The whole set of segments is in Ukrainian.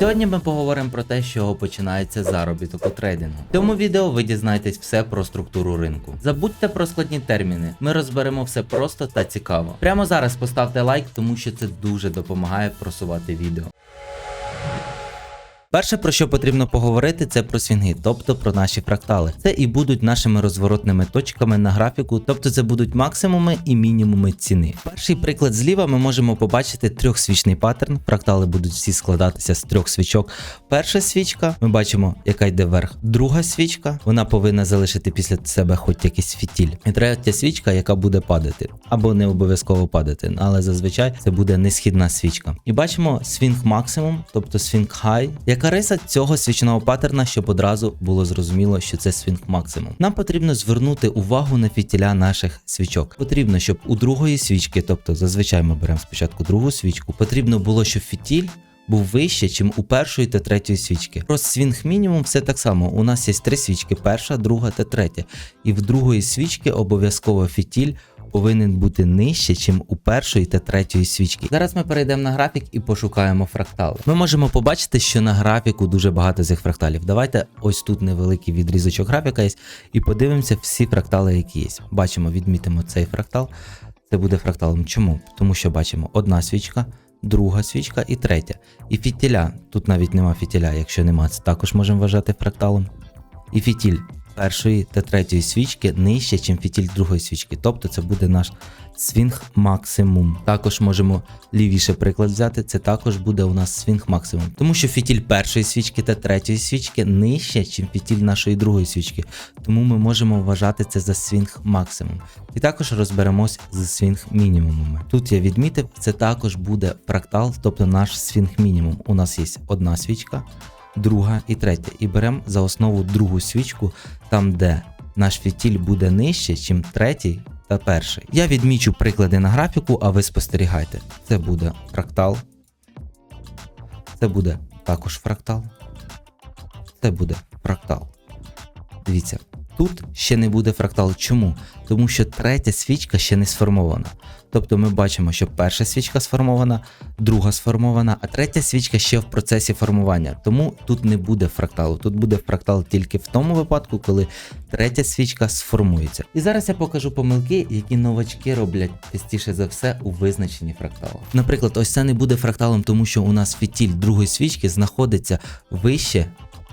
Сьогодні ми поговоримо про те, з чого починається заробіток у трейдингу. В цьому відео ви дізнаєтесь все про структуру ринку. Забудьте про складні терміни. Ми розберемо все просто та цікаво. Прямо зараз поставте лайк, тому що це дуже допомагає просувати відео. Перше, про що потрібно поговорити, це про свінги, тобто про наші фрактали. Це і будуть нашими розворотними точками на графіку, тобто це будуть максимуми і мінімуми ціни. Перший приклад зліва ми можемо побачити трьохсвічний паттерн. Фрактали будуть всі складатися з трьох свічок. Перша свічка, ми бачимо, яка йде вверх. Друга свічка, вона повинна залишити після себе хоч якийсь фітіль. І третя свічка, яка буде падати, або не обов'язково падати, але зазвичай це буде несхідна свічка. І бачимо свінг максимум, тобто свінг хай. Яка риса цього свічного паттерна, щоб одразу було зрозуміло, що це свінг максимум. Нам потрібно звернути увагу на фітіля наших свічок. Потрібно, щоб у другої свічки, тобто зазвичай ми беремо спочатку другу свічку, потрібно було, щоб фітіль. Був вище, чим у першої та третьої свічки. Про свінг мінімум все так само. У нас є три свічки: перша, друга та третя. І в другої свічки обов'язково фітіль повинен бути нижче, чим у першої та третьої свічки. Зараз ми перейдемо на графік і пошукаємо фрактали. Ми можемо побачити, що на графіку дуже багато цих фракталів. Давайте ось тут невеликий відрізочок графіка є, і подивимося всі фрактали, які є. Бачимо, відмітимо цей фрактал. Це буде фракталом. Чому? Тому що бачимо одна свічка. Друга свічка і третя. І фітіля. Тут навіть нема фітіля, якщо нема, це також можемо вважати фракталом. І фітіль першої та третьої свічки нижче, ніж фітіль другої свічки. Тобто це буде наш свінг максимум. Також можемо лівіше приклад взяти, це також буде у нас свінг максимум. Тому що фітіль першої свічки та третьої свічки нижче, ніж фітіль нашої другої свічки. Тому ми можемо вважати це за свінг максимум. І також розберемось з свінг мінімумами. Тут я відмітив, це також буде фрактал, тобто наш свінг мінімум. У нас є одна свічка друга і третя. І беремо за основу другу свічку, там де наш фітіль буде нижче, ніж третій та перший. Я відмічу приклади на графіку, а ви спостерігайте. Це буде фрактал. Це буде також фрактал. Це буде фрактал. Дивіться, тут ще не буде фрактал. Чому? Тому що третя свічка ще не сформована. Тобто ми бачимо, що перша свічка сформована, друга сформована, а третя свічка ще в процесі формування. Тому тут не буде фракталу. Тут буде фрактал тільки в тому випадку, коли третя свічка сформується. І зараз я покажу помилки, які новачки роблять частіше за все у визначенні фракталу. Наприклад, ось це не буде фракталом, тому що у нас фітіль другої свічки знаходиться вище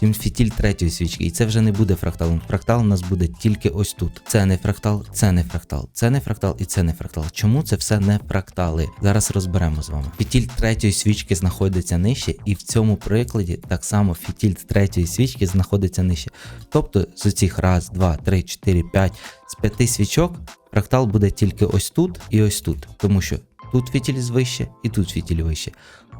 чим фітіль третьої свічки. І це вже не буде фракталом. Фрактал у нас буде тільки ось тут. Це не фрактал, це не фрактал, це не фрактал і це не фрактал. Чому це все не фрактали? Зараз розберемо з вами. Фітіль третьої свічки знаходиться нижче, і в цьому прикладі так само фітіль третьої свічки знаходиться нижче. Тобто з цих раз, два, три, чотири, п'ять, з п'яти свічок фрактал буде тільки ось тут і ось тут. Тому що тут фітіль вище і тут фітіль вище.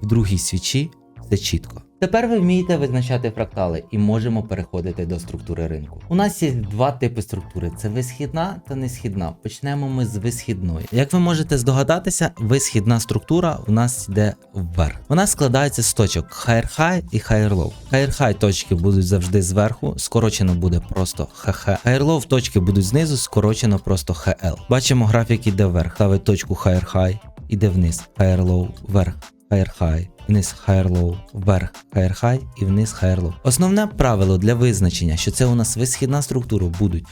В другій свічі це чітко. Тепер ви вмієте визначати фрактали і можемо переходити до структури ринку. У нас є два типи структури: це висхідна та несхідна. Почнемо ми з висхідної. Як ви можете здогадатися, висхідна структура у нас йде вверх. Вона складається з точок higher high і higher low. Higher high точки будуть завжди зверху, скорочено буде просто ХХ. Higher low точки будуть знизу, скорочено просто HL. Бачимо, графік іде вверх. Ставить точку higher high, іде вниз, higher low, вверх, higher high вниз higher low, вверх higher high і вниз higher low. Основне правило для визначення, що це у нас висхідна структура будуть,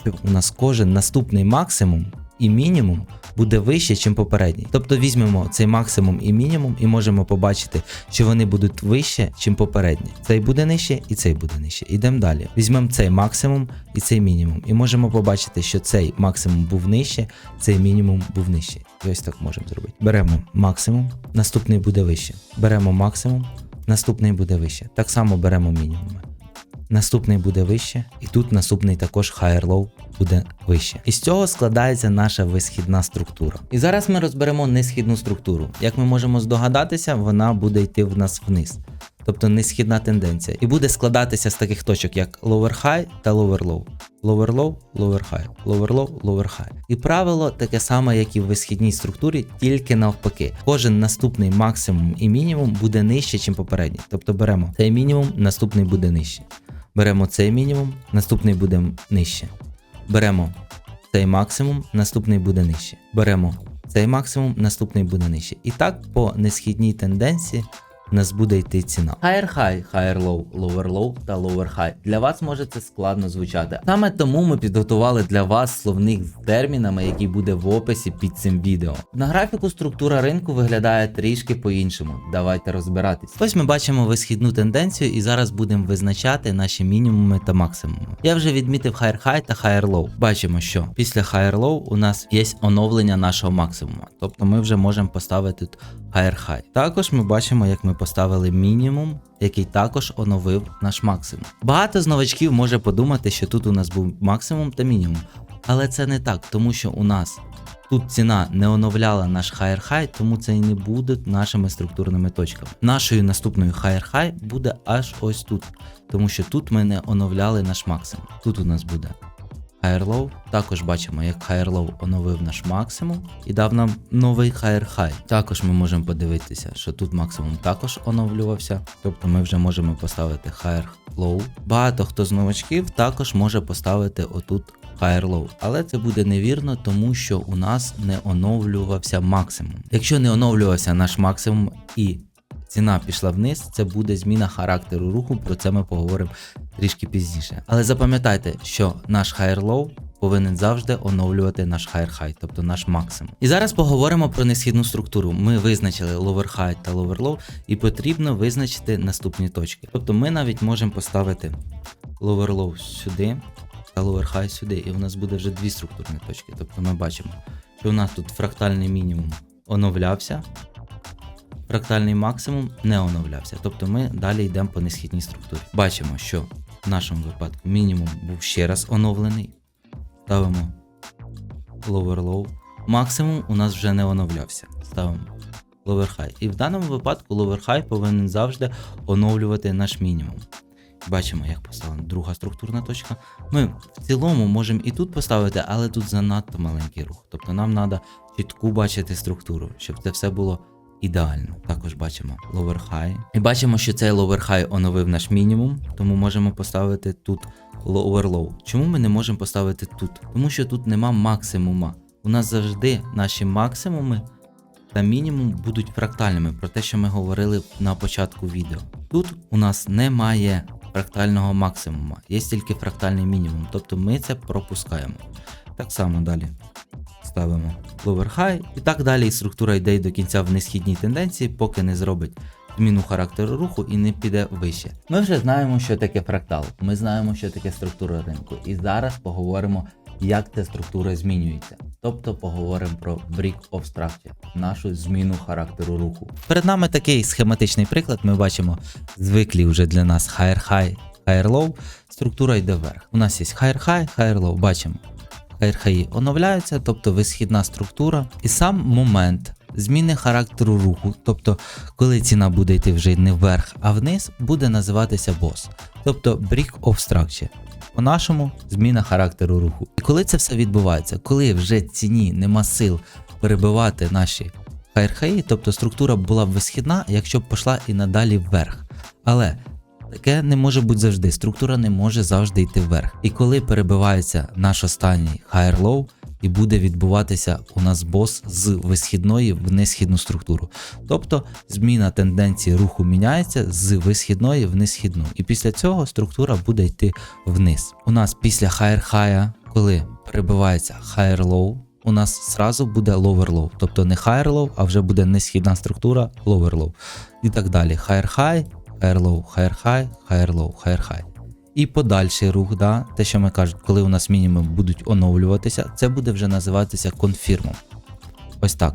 що у нас кожен наступний максимум і мінімум буде вище, ніж попередній. Тобто візьмемо цей максимум і мінімум і можемо побачити, що вони будуть вище, ніж попередні. Цей буде нижче і цей буде нижче. Ідемо далі. Візьмемо цей максимум і цей мінімум. І можемо побачити, що цей максимум був нижче, цей мінімум був нижче. І ось так можемо зробити. Беремо максимум, наступний буде вище. Беремо максимум, наступний буде вище. Так само беремо мінімуми. Наступний буде вище, і тут наступний також higher low буде вище. І з цього складається наша висхідна структура. І зараз ми розберемо несхідну структуру. Як ми можемо здогадатися, вона буде йти в нас вниз. Тобто несхідна тенденція. І буде складатися з таких точок, як lower high та lower low. Lower low, lower high, lower low, lower high. І правило таке саме, як і в висхідній структурі, тільки навпаки. Кожен наступний максимум і мінімум буде нижче, ніж попередній. Тобто беремо цей мінімум, наступний буде нижче. Беремо цей мінімум, наступний буде нижче. Беремо цей максимум, наступний буде нижче. Беремо цей максимум, наступний буде нижче. І так по несхідній тенденції нас буде йти ціна. Higher high, higher low, lower low та lower high. Для вас може це складно звучати. Саме тому ми підготували для вас словник з термінами, який буде в описі під цим відео. На графіку структура ринку виглядає трішки по-іншому. Давайте розбиратись. Ось ми бачимо висхідну тенденцію, і зараз будемо визначати наші мінімуми та максимуми. Я вже відмітив higher high та higher low. Бачимо, що після higher low у нас є оновлення нашого максимума. Тобто ми вже можемо поставити тут higher high. Також ми бачимо, як ми поставили мінімум, який також оновив наш максимум. Багато з новачків може подумати, що тут у нас був максимум та мінімум. Але це не так, тому що у нас тут ціна не оновляла наш higher high, тому це і не буде нашими структурними точками. Нашою наступною higher high буде аж ось тут, тому що тут ми не оновляли наш максимум. Тут у нас буде higher low. Також бачимо, як higher low оновив наш максимум і дав нам новий higher high. Також ми можемо подивитися, що тут максимум також оновлювався. Тобто ми вже можемо поставити higher low. Багато хто з новачків також може поставити отут higher low. Але це буде невірно, тому що у нас не оновлювався максимум. Якщо не оновлювався наш максимум і ціна пішла вниз, це буде зміна характеру руху. Про це ми поговоримо трішки пізніше. Але запам'ятайте, що наш higher low повинен завжди оновлювати наш higher high, тобто наш максимум. І зараз поговоримо про несхідну структуру. Ми визначили lower high та lower low, і потрібно визначити наступні точки. Тобто ми навіть можемо поставити lower low сюди та lower high сюди, і у нас буде вже дві структурні точки. Тобто ми бачимо, що у нас тут фрактальний мінімум оновлявся, фрактальний максимум не оновлявся. Тобто ми далі йдемо по несхідній структурі. Бачимо, що в нашому випадку мінімум був ще раз оновлений. Ставимо lower low. Максимум у нас вже не оновлявся. Ставимо lower high. І в даному випадку lower high повинен завжди оновлювати наш мінімум. Бачимо, як поставлена друга структурна точка. Ми в цілому можемо і тут поставити, але тут занадто маленький рух. Тобто нам треба чітку бачити структуру, щоб це все було ідеально. Також бачимо lower high. І бачимо, що цей lower high оновив наш мінімум, тому можемо поставити тут lower low. Чому ми не можемо поставити тут? Тому що тут нема максимума. У нас завжди наші максимуми та мінімум будуть фрактальними, про те, що ми говорили на початку відео. Тут у нас немає фрактального максимума, є тільки фрактальний мінімум, тобто ми це пропускаємо. Так само далі ставимо lower high і так далі. Структура йде до кінця в несхідній тенденції, поки не зробить зміну характеру руху і не піде вище. Ми вже знаємо, що таке фрактал. Ми знаємо, що таке структура ринку. І зараз поговоримо, як ця структура змінюється. Тобто поговоримо про Brick of Structure, нашу зміну характеру руху. Перед нами такий схематичний приклад. Ми бачимо звиклі вже для нас higher high, higher low. Структура йде вверх. У нас є higher high, higher low. Бачимо. High оновляються, тобто висхідна структура, і сам момент зміни характеру руху, тобто коли ціна буде йти вже не вверх, а вниз, буде називатися бос, тобто Brick of Structure. По-нашому зміна характеру руху. І коли це все відбувається, коли вже ціні нема сил перебивати наші хайрхаї, тобто структура була б висхідна, якщо б пішла і надалі вверх. Але таке не може бути завжди. Структура не може завжди йти вверх. І коли перебивається наш останній higher low, і буде відбуватися у нас бос з висхідної в несхідну структуру. Тобто зміна тенденції руху міняється з висхідної в несхідну. І після цього структура буде йти вниз. У нас після higher high, коли перебивається higher low, у нас зразу буде lower low. Тобто не higher low, а вже буде несхідна структура lower low. І так далі. Higher high, higher low, higher high, higher low, higher high. І подальший рух, да, те, що ми кажемо, коли у нас мінімум будуть оновлюватися, це буде вже називатися конфірмом. Ось так.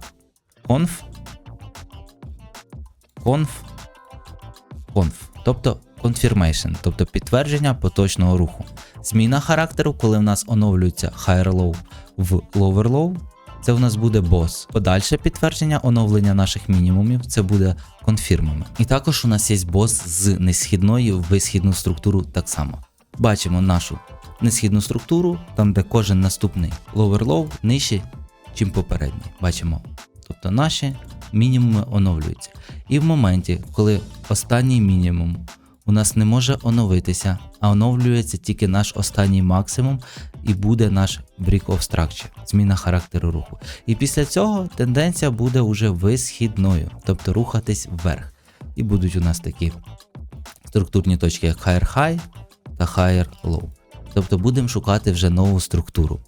Конф. Конф. Конф. Тобто confirmation, тобто підтвердження поточного руху. Зміна характеру, коли в нас оновлюється higher low в lower low, це у нас буде бос. Подальше підтвердження оновлення наших мінімумів це буде конфірмами. І також у нас є бос з несхідної в висхідну структуру так само. Бачимо нашу несхідну структуру, там де кожен наступний low нижче, чим попередній. Бачимо. Тобто наші мінімуми оновлюються. І в моменті, коли останній мінімум у нас не може оновитися, а оновлюється тільки наш останній максимум, і буде наш Brick of Structure, зміна характеру руху. І після цього тенденція буде уже висхідною, тобто рухатись вверх. і будуть у нас такі структурні точки, як Higher High та Higher Low. Тобто будемо шукати вже нову структуру.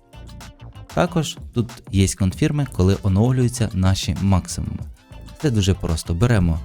Також тут є конфірми, коли оновлюються наші максимуми. Це дуже просто. Беремо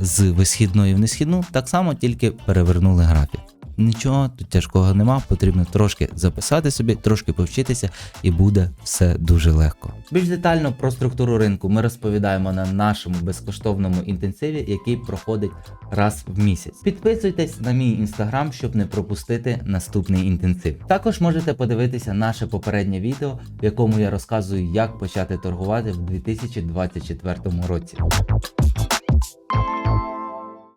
з висхідної в несхідну, так само тільки перевернули графік. Нічого тут тяжкого нема, потрібно трошки записати собі, трошки повчитися, і буде все дуже легко. Більш детально про структуру ринку ми розповідаємо на нашому безкоштовному інтенсиві, який проходить раз в місяць. Підписуйтесь на мій інстаграм, щоб не пропустити наступний інтенсив. Також можете подивитися наше попереднє відео, в якому я розказую, як почати торгувати в 2024 році.